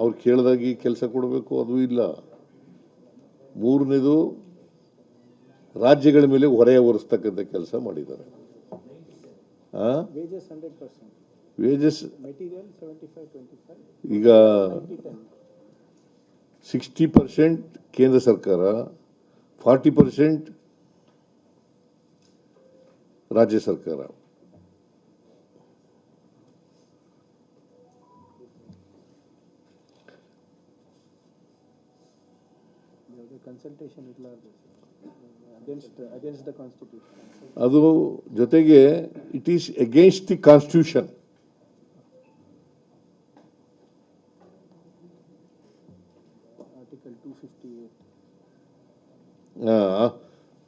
ಅವ್ರು ಕೇಳಿದಾಗಿ ಕೆಲಸ ಕೊಡಬೇಕು ಅದು ಇಲ್ಲ. ಮೂರನೇದು ರಾಜ್ಯಗಳ ಮೇಲೆ ಹೊರೆ ಹೊರಿಸ್ತಕ್ಕಂಥ ಕೆಲಸ ಮಾಡಿದ್ದಾರೆ. ವೇಜಸ್ ಈಗ. ಸಿಕ್ಸ್ಟಿ ಪರ್ಸೆಂಟ್ ಕೇಂದ್ರ ಸರ್ಕಾರ ಫಾರ್ಟಿ ಪರ್ಸೆಂಟ್ ರಾಜ್ಯ ಸರ್ಕಾರ. ಕನ್ಸಲ್ಟೇಷನ್ ಅಗೇನ್ಸ್ಟ್ ದ ಕಾನ್ಸ್ಟಿಟ್ಯೂಷನ್ ಅದು ಜೊತೆಗೆ it is against the constitution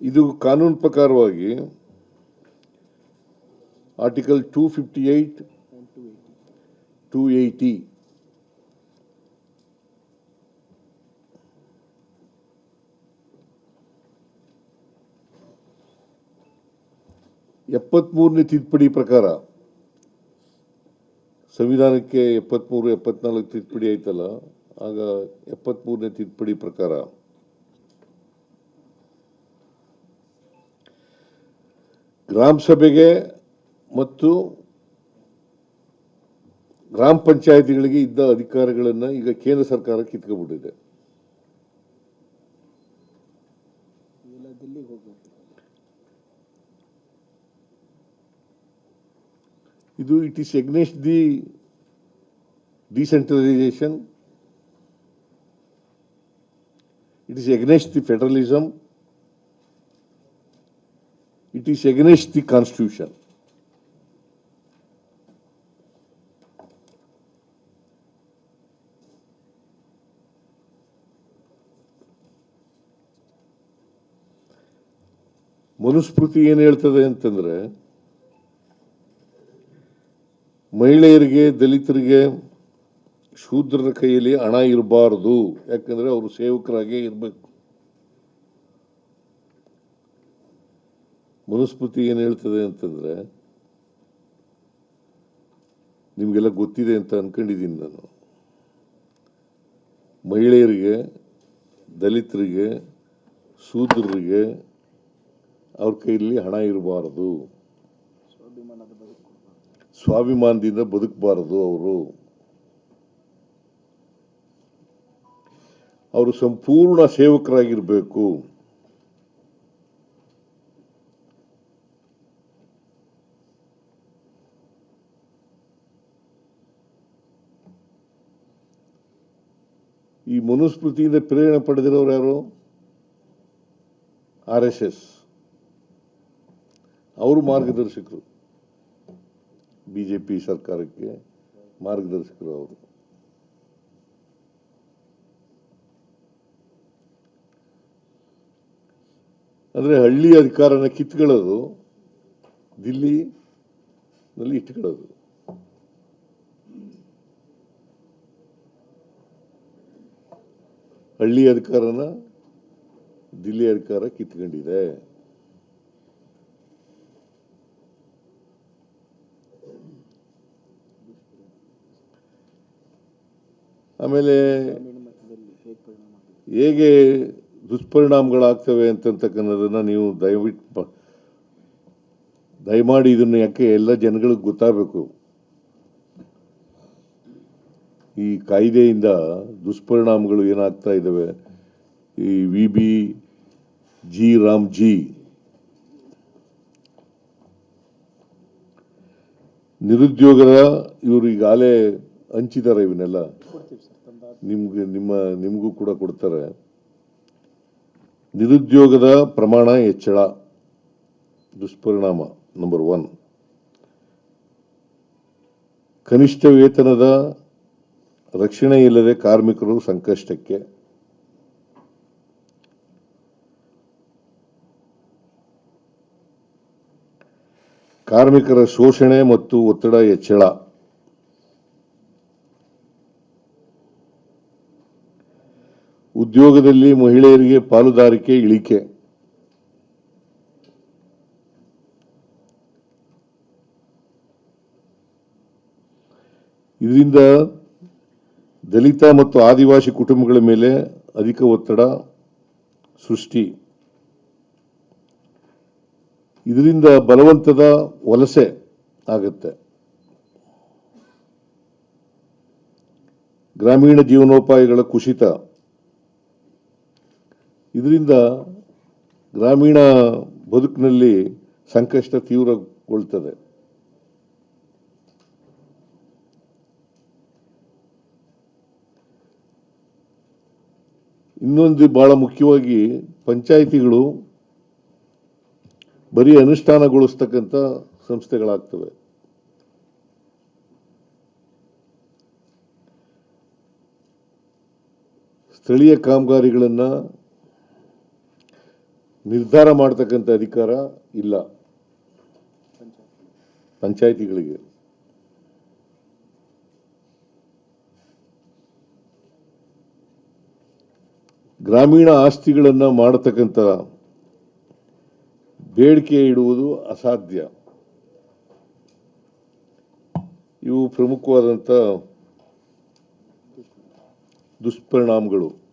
ಇದು ಕಾನೂನು ಪ್ರಕಾರವಾಗಿ article two fifty eight two eighty ಎಪ್ಪತ್ಮೂರನೇ ತಿದ್ದುಪಡಿ ಪ್ರಕಾರ, ಸಂವಿಧಾನಕ್ಕೆ ಎಪ್ಪತ್ಮೂರು, ಎಪ್ಪತ್ನಾಲ್ಕು ತಿದ್ದುಪಡಿ ಆಯ್ತಲ್ಲ, ಆಗ ಎಪ್ಪತ್ಮೂರನೇ ತಿದ್ದುಪಡಿ ಪ್ರಕಾರ, ಗ್ರಾಮ ಸಭೆಗೆ ಮತ್ತು ಗ್ರಾಮ ಪಂಚಾಯತಿಗಳಿಗೆ ಇದ್ದ ಅಧಿಕಾರಗಳನ್ನು ಈಗ ಕೇಂದ್ರ ಸರ್ಕಾರ ಕಿತ್ಕೊಂಡ್ಬಿಟ್ಟಿದೆ. ಇದು it is against the decentralisation it is against the federalism it is against the constitution Manusmriti ಏನು ಹೇಳ್ತದೆ ಅಂತಂದ್ರೆ ಮಹಿಳೆಯರಿಗೆ, ದಲಿತರಿಗೆ ಶೂದ್ರರ ಕೈಯಲ್ಲಿ ಹಣ ಇರಬಾರದು. ಯಾಕಂದ್ರೆ ಅವರು ಸೇವಕರಾಗೇ ಇರಬೇಕು. ಮನುಸ್ಮೃತಿ ಏನು ಹೇಳ್ತದೆ ಅಂತಂದ್ರೆ, ನಿಮಗೆಲ್ಲ ಗೊತ್ತಿದೆ ಅಂತ ಅನ್ಕೊಂಡಿದ್ದೀನಿ ನಾನು. ಮಹಿಳೆಯರಿಗೆ, ದಲಿತರಿಗೆ, ಶೂದ್ರರಿಗೆ ಅವ್ರ ಕೈಯಲ್ಲಿ ಹಣ ಇರಬಾರದು. ಸ್ವಾಭಿಮಾನದಿಂದ ಬದುಕಬಾರದು ಅವರು. ಅವರು ಸಂಪೂರ್ಣ ಸೇವಕರಾಗಿರಬೇಕು. ಈ ಮನುಸ್ಮೃತಿಯಿಂದ ಪ್ರೇರಣೆ ಪಡೆದಿರೋರು ಯಾರು? R S S. ಅವರು ಮಾರ್ಗದರ್ಶಕರು. ಬಿಜೆಪಿ ಸರ್ಕಾರಕ್ಕೆ ಮಾರ್ಗದರ್ಶಕರು ಅವರು. ಅಂದರೆ ಹಳ್ಳಿ ಅಧಿಕಾರನ ಕಿತ್ಕೊಳ್ಳೋದು ದಿಲ್ಲಿನಲ್ಲಿ ಇಟ್ಕೊಳ್ಳೋದು. ಹಳ್ಳಿ ಅಧಿಕಾರನ ದಿಲ್ಲಿ ಅಧಿಕಾರ ಕಿತ್ಕೊಂಡಿದೆ. ಆಮೇಲೆ ಹೇಗೆ ದುಷ್ಪರಿಣಾಮಗಳಾಗ್ತವೆ ಅಂತಕ್ಕನ್ನೋದನ್ನ ನೀವು ದಯವಿಟ್ಟು ದಯಮಾಡಿ ಇದನ್ನು ಯಾಕೆ ಎಲ್ಲ ಜನಗಳಿಗೆ ಗೊತ್ತಾಗಬೇಕು. ಈ ಕಾಯ್ದೆಯಿಂದ ದುಷ್ಪರಿಣಾಮಗಳು ಏನಾಗ್ತಾ ಇದ್ದಾವೆ? ಈ V B G Ram G. ನಿರುದ್ಯೋಗದ ಇವರು ಈಗಾಗಲೇ ಹಂಚಿದ್ದಾರೆ ಇವನ್ನೆಲ್ಲ. ನಿಮ್ಗೆ, ನಿಮ್ಮ, ನಿಮಗೂ ಕೂಡ ಕೊಡ್ತಾರೆ. ನಿರುದ್ಯೋಗದ ಪ್ರಮಾಣ ಹೆಚ್ಚಳ, ದುಷ್ಪರಿಣಾಮ ನಂಬರ್ ಒನ್ ಕನಿಷ್ಠ ವೇತನದ ರಕ್ಷಣೆ ಇಲ್ಲದೆ ಕಾರ್ಮಿಕರು ಸಂಕಷ್ಟಕ್ಕೆ. ಕಾರ್ಮಿಕರ ಶೋಷಣೆ ಮತ್ತು ಒತ್ತಡ ಹೆಚ್ಚಳ. ಉದ್ಯೋಗದಲ್ಲಿ ಮಹಿಳೆಯರಿಗೆ ಪಾಲುದಾರಿಕೆ ಇಳಿಕೆ. ಇದರಿಂದ ದಲಿತ ಮತ್ತು ಆದಿವಾಸಿ ಕುಟುಂಬಗಳ ಮೇಲೆ ಅಧಿಕ ಒತ್ತಡ ಸೃಷ್ಟಿ. ಇದರಿಂದ ಬಲವಂತದ ವಲಸೆ ಆಗುತ್ತೆ. ಗ್ರಾಮೀಣ ಜೀವನೋಪಾಯಗಳ ಕುಸಿತ. ಇದರಿಂದ ಗ್ರಾಮೀಣ ಬದುಕಿನಲ್ಲಿ ಸಂಕಷ್ಟ ತೀವ್ರಗೊಳ್ತದೆ. ಇನ್ನೊಂದು ಬಹಳ ಮುಖ್ಯವಾಗಿ ಪಂಚಾಯಿತಿಗಳು ಬರೀ ಅನುಷ್ಠಾನಗೊಳಿಸ್ತಕ್ಕಂಥ ಸಂಸ್ಥೆಗಳಾಗ್ತವೆ. ಸ್ಥಳೀಯ ಕಾಮಗಾರಿಗಳನ್ನು ನಿರ್ಧಾರ ಮಾಡ್ತಕ್ಕಂಥ ಅಧಿಕಾರ ಇಲ್ಲ. ಪಂಚಾಯಿತಿಗಳಿಗೆ. ಗ್ರಾಮೀಣ ಆಸ್ತಿಗಳನ್ನು ಮಾಡತಕ್ಕಂಥ ಬೇಡಿಕೆ ಇಡುವುದು ಅಸಾಧ್ಯ. ಇವು ಪ್ರಮುಖವಾದಂಥ ದುಷ್ಪರಿಣಾಮಗಳು.